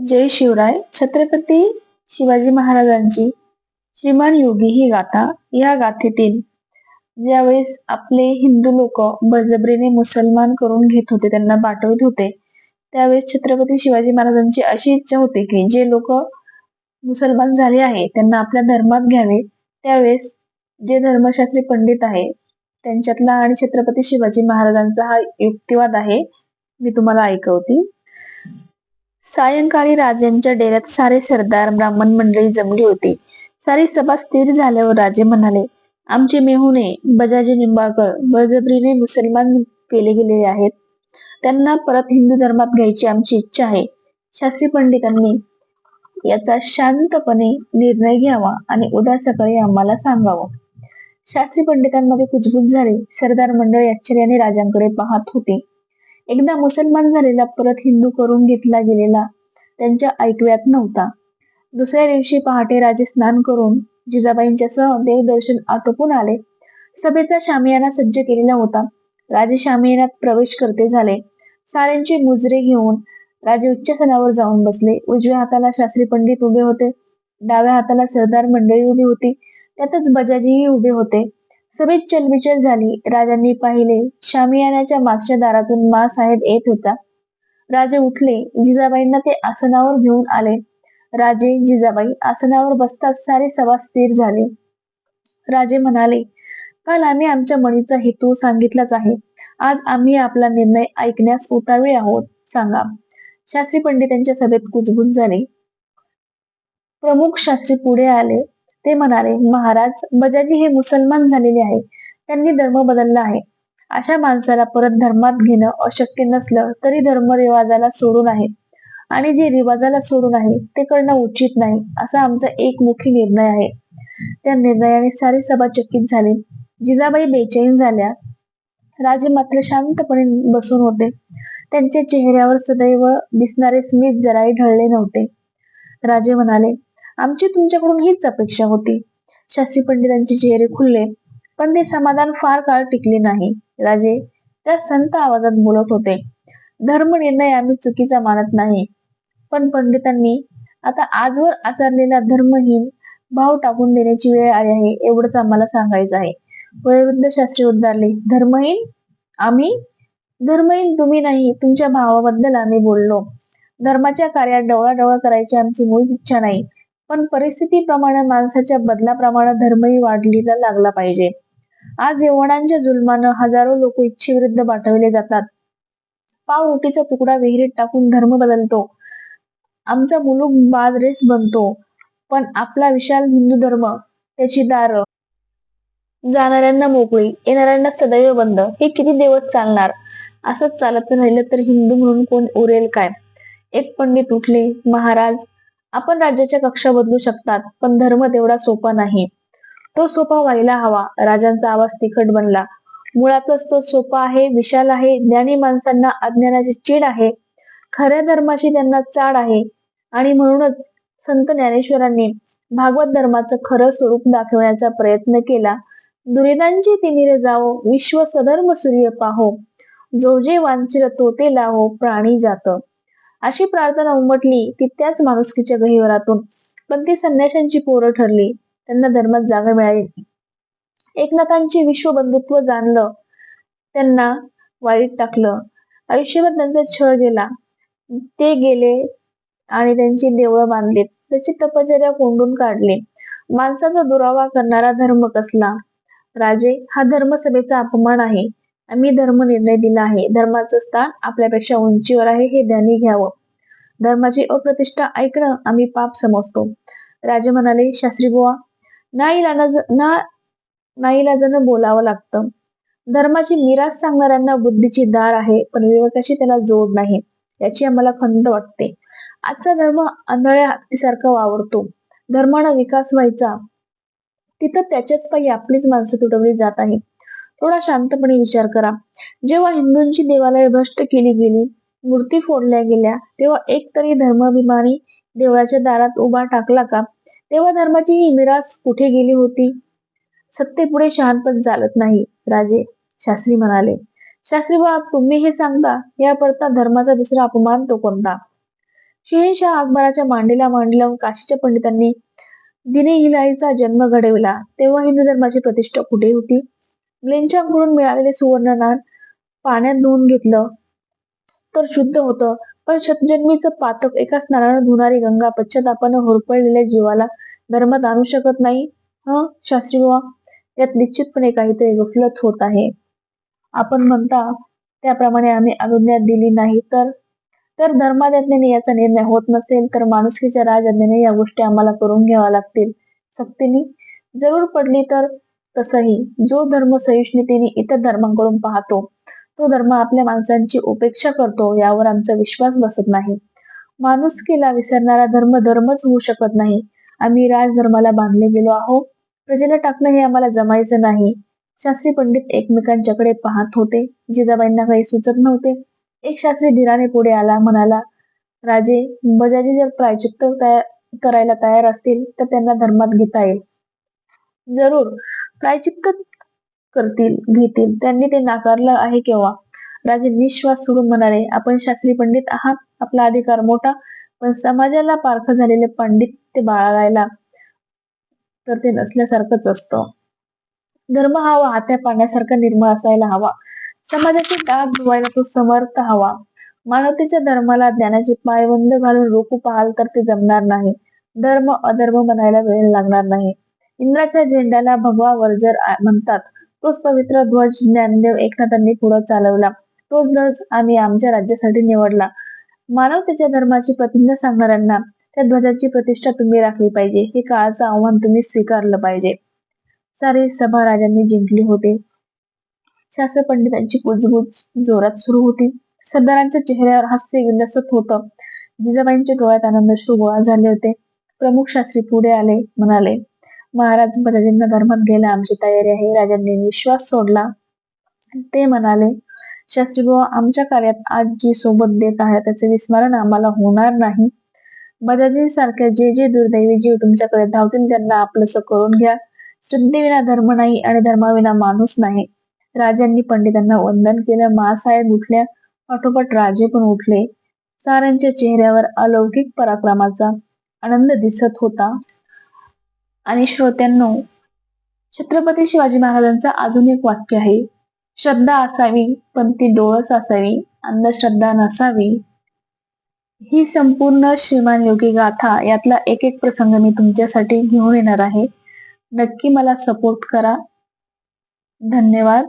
जय शिवराय. छत्रपती शिवाजी महाराजांची श्रीमान योगी ही गाथा या गाथेतील ज्यावेळेस आपले हिंदू लोक बळजबरीने मुसलमान करून घेत होते त्यांना पाठवत होते त्यावेळेस छत्रपती शिवाजी महाराजांची अशी इच्छा होती की जे लोक मुसलमान झाले आहे त्यांना आपल्या धर्मात घ्यावे. त्यावेळेस जे धर्मशास्त्री पंडित आहे त्यांच्यातला आणि छत्रपती शिवाजी महाराजांचा हा युक्तिवाद आहे मी तुम्हाला ऐकवते. सायंकाळी राजांच्या डेऱ्यात सारे सरदार ब्राह्मण मंडळी जमली होती. सारी सभा स्थिर झाल्यावर राजे म्हणाले आमचे मेहुणे बजाजी निंबाळकर बळजबरीने मुसलमान केले गेलेले आहेत. त्यांना परत हिंदू धर्मात घ्यायची आमची इच्छा आहे. शास्त्री पंडितांनी याचा शांतपणे निर्णय घ्यावा आणि उद्या सकाळी आम्हाला सांगावं. शास्त्री पंडितांमध्ये कुजबूज झाले. सरदार मंडळी आश्चर्याने राजांकडे पाहत होते. एकदा मुसलमान झालेला परत हिंदू करून घेतला गेलेला त्यांच्या ऐकव्यात नव्हता. दुसऱ्या दिवशी पहाटे राजे स्नान करून जिजाबाईंच्या सह देवदर्शन आटोपून आले. सभेचा शामियाना सज्ज केलेला होता. राजे शामियानात प्रवेश करते झाले. साऱ्यांचे मुजरे घेऊन राजे उच्चासनावर जाऊन बसले. उजव्या हाताला शास्त्री पंडित उभे होते. डाव्या हाताला सरदार मंडळी उभी होती. त्यातच बजाजीही उभे होते. सभेत चलबिचल झाली. राजांनी पाहिले शामियानाच्या मागच्या दारातून मा साहेब येत होता. राजे उठले. जिजाबाईंना ते आसनावर घेऊन आले. राजे जिजाबाई आसनावर बसताच सारे सभा स्थिर झाले. राजे म्हणाले काल आम्ही आमच्या मणीचा हेतू सांगितलाच आहे. आज आम्ही आपला निर्णय ऐकण्यास उतावीळ आहोत. सांगा. शास्त्री पंडितांच्या सभेत कुजबूज झाले. प्रमुख शास्त्री पुढे आले. ते म्हणाले महाराज बजाजी हे मुसलमान झालेले आहे त्यांनी धर्म बदलला आहे. अशा माणसाला परत धर्मात घेणं अशक्य नसलं तरी धर्म रिवाजाला सोडून आहे. आणि जे रिवाजाला सोडून आहे ते करणं उचित नाही असा आमचा एकमुखी निर्णय आहे. त्या निर्णयाने सारी सभा चकित झाली. जिजाबाई बेचैन झाल्या. राजे मात्र शांतपणे बसून होते. त्यांच्या चेहऱ्यावर सदैव दिसणारे स्मित जराही ढळले नव्हते. राजे म्हणाले आमची तुमच्याकडून हीच अपेक्षा होती. शास्त्री पंडितांचे चेहरे खुलले पण ते समाधान फार काळ टिकले नाही. राजे त्या संत आवाजात बोलत होते धर्म निर्णय आम्ही चुकीचा मानत नाही. पण पंडितांनी आता आजवर आचरलेला धर्महीन भाव टाकून देण्याची वेळ आली आहे एवढंच आम्हाला सांगायचं आहे. वयोवृद्ध शास्त्री उद्गारले धर्महीन? आम्ही? धर्महीन तुम्ही नाही तुमच्या भावाबद्दल आम्ही बोललो. धर्माच्या कार्यात डवळा करायची आमची मूळ इच्छा नाही. पण परिस्थितीप्रमाणे माणसाच्या बदलाप्रमाणे धर्मही वाढलेला लागला पाहिजे. आज यवनांच्या जुलमानं हजारो लोक इच्छेविरुद्ध पाठवले जातात. पाव रोटीचा तुकडा विहिरीत टाकून धर्म बदलतो. आमचा मुलूक बादरेस बनतो. पण आपला विशाल हिंदू धर्म त्याची दार. जाणाऱ्यांना मोकळी येणाऱ्यांना सदैव बंद. हे किती दिवस चालणार? असंच चालत राहिलं तर हिंदू म्हणून कोण उरेल काय? एक पंडित उठले महाराज आपण राज्याच्या कक्षा बदलू शकतात पण धर्म तेवढा सोपा नाही. तो सोपा व्हायला हवा राजांचा आवाज तिखट बनला. मुळातच तो सोपा आहे विशाल आहे ज्ञानी माणसांना अज्ञानाची चीड आहे खऱ्या धर्माची त्यांना चाड आहे. आणि म्हणूनच संत ज्ञानेश्वरांनी भागवत धर्माचं खरं स्वरूप दाखवण्याचा प्रयत्न केला. दुरिदांची तिमिरे जाओ विश्व स्वधर्म सूर्य पाहो. जो जे वांचिर तो ते लाहो प्राणी जात. अशी प्रार्थना उमटली ती त्याच माणुसकीच्या गहिवरातून. पण ती संन्याशांची पोरं ठरली. त्यांना धर्मात जागा मिळाली एकनाथांचे विश्वबंधुत्व जाणलं. त्यांना वाईट टाकलं. आयुष्यभर त्यांचा छळ गेला. ते गेले आणि त्यांची देवळं बांधली त्याची तपचर्या कोंडून काढली. माणसाचा दुरावा करणारा धर्म कसला? राजे हा धर्मसभेचा अपमान आहे. आम्ही धर्म निर्णय दिला आहे. धर्माचं स्थान आपल्यापेक्षा उंचीवर आहे हे ध्यानी घ्यावं. धर्माची अप्रतिष्ठा ऐकणं आम्ही पाप समजतो. राजे म्हणाले शास्त्री बुवा नाईलाज ना नाईलाजानं बोलावं लागतं. धर्माची निराश सांगणाऱ्यांना बुद्धीची दार आहे पण विवेकाशी त्याला जोड नाही. याची आम्हाला खंत वाटते. आजचा धर्म आंधळ्या हत्तीसारखा वावरतो. धर्मानं विकास व्हायचा. तिथं त्याच्याच पायी आपलीच माणसं तुटवली जात आहे थोडा शांतपणे विचार करा. जेव्हा हिंदूंची देवालय भ्रष्ट केली गेली मूर्ती फोडल्या गेल्या तेव्हा एक तरी धर्माभिमानी देवळाच्या दारात उभा टाकला का? तेव्हा धर्माची ही मिरास कुठे गेली होती? सत्तेपुढे शहाणपण चालत नाही राजे. शास्त्री म्हणाले. शास्त्री बाब तुम्ही हे सांगता या परता धर्माचा दुसरा अपमान तो कोणता? शहेनशाह अकबराच्या मांडीला मांडलं काशीच्या पंडितांनी दिने हिलाईचा जन्म घडविला. तेव्हा हिंदू धर्माची प्रतिष्ठा कुठे होती? लिंचांकडून मिळालेले सुवर्ण नाण पाण्यात धुवून घेतलं तर शुद्ध होतं. पण शतजन्मीचं पातक एका स्नानानं धुणारी गंगा पश्चातापानं होरपळलेल्या जीवाला धर्मात आणू शकत नाही. ह शास्त्री बाबा यात निश्चितपणे काहीतरी गफलत होत आहे. आपण म्हणता त्याप्रमाणे आम्ही अनुज्ञा दिली नाही तर? तर धर्माज्ञाने याचा निर्णय होत नसेल तर माणुसकीच्या राजज्ञेने या गोष्टी आम्हाला करून घ्याव्या लागतील. सक्तीने जरूर पडली तर? तसंही जो धर्म सहिष्णुतेने इतर धर्मांकडून पाहतो तो धर्म आपल्या माणसांची उपेक्षा करतो यावर आमचा विश्वास बसत नाही. माणुसकीला विसरणारा धर्म धर्मच होऊ शकत नाही. आम्ही राजधर्माला बांधले गेलो आहोत. प्रजेला टाकणं हे आम्हाला जमायचं नाही. शास्त्री पंडित एकमेकांच्याकडे पाहत होते. जिजाबाईंना काही सुचत नव्हते. एक शास्त्री धीराने पुढे आला म्हणाला राजे बजाजी जर प्रायचित्त तयार करायला तयार असतील तर त्यांना धर्मात घेता येईल. जरूर. प्रायचित्त करतील घेतील त्यांनी ते नाकारलं आहे केव्हा? राजे निश्वास सोडून म्हणाले आपण शास्त्री पंडित आहात आपला अधिकार मोठा पण समाजाला पारख झालेले पंडित ते बाळगायला तर ते नसल्यासारखंच असतं. धर्म हा वाहत्या पाण्यासारखा निर्मळ असायला हवा. समाजाचे दाब धुवायला तो समर्थ हवा. मानवतेच्या धर्माला ज्ञानाची पायबंद घालून रोखू पाहाल तर ते जमणार नाही. धर्म अधर्म बनायला वेळ लागणार नाही. इंद्राच्या झेंड्याला भगवा वर्जर म्हणतात. तोच पवित्र ध्वज ज्ञानदेव एकनाथांनी पुढे चालवला. तोच ध्वज आम्ही आमच्या राज्यासाठी निवडला. मानवतेच्या धर्माची प्रतिज्ञा सांगणाऱ्यांना त्या ध्वजाची प्रतिष्ठा तुम्ही राखली पाहिजे. हे काळाचं आव्हान तुम्ही स्वीकारलं पाहिजे. सारे सभा राजांनी जिंकली होते. शास्त्र पंडितांची कुजबुज जोरात सुरू होती. सरदारांच्या चेहऱ्यावर हास्य विलसत होतं. जिजाबाईंच्या डोळ्यात आनंदश्रू गोळा झाले होते. प्रमुख शास्त्री पुढे आले म्हणाले महाराज प्रजाजींना धर्मात घ्यायला आमची तयारी आहे. राजांनी विश्वास सोडला. ते म्हणाले शास्त्रीबुवा आमच्या कार्यात आज जी सोबत देत आहे त्याचे विस्मरण आम्हाला होणार नाही. बजाजी सारख्या जे जे दुर्दैवी जीव तुमच्याकडे धावतील त्यांना आपलंस करून घ्या. शुद्धीविना धर्म नाही आणि धर्माविना माणूस नाही. राजांनी पंडितांना वंदन केलं. मासाहेब उठल्या. पाठोपाठ राजे पण उठले. साऱ्यांच्या चेहऱ्यावर अलौकिक पराक्रमाचा आनंद दिसत होता. आणि श्रोत्यांनो छत्रपती शिवाजी महाराजांचं अजून एक वाक्य आहे. श्रद्धा असावी पण ती डोळस असावी अंधश्रद्धा नसावी. ही संपूर्ण श्रीमान योगी गाथा यातला एक एक प्रसंग मी तुमच्यासाठी घेऊन येणार आहे. नक्की मला सपोर्ट करा. धन्यवाद.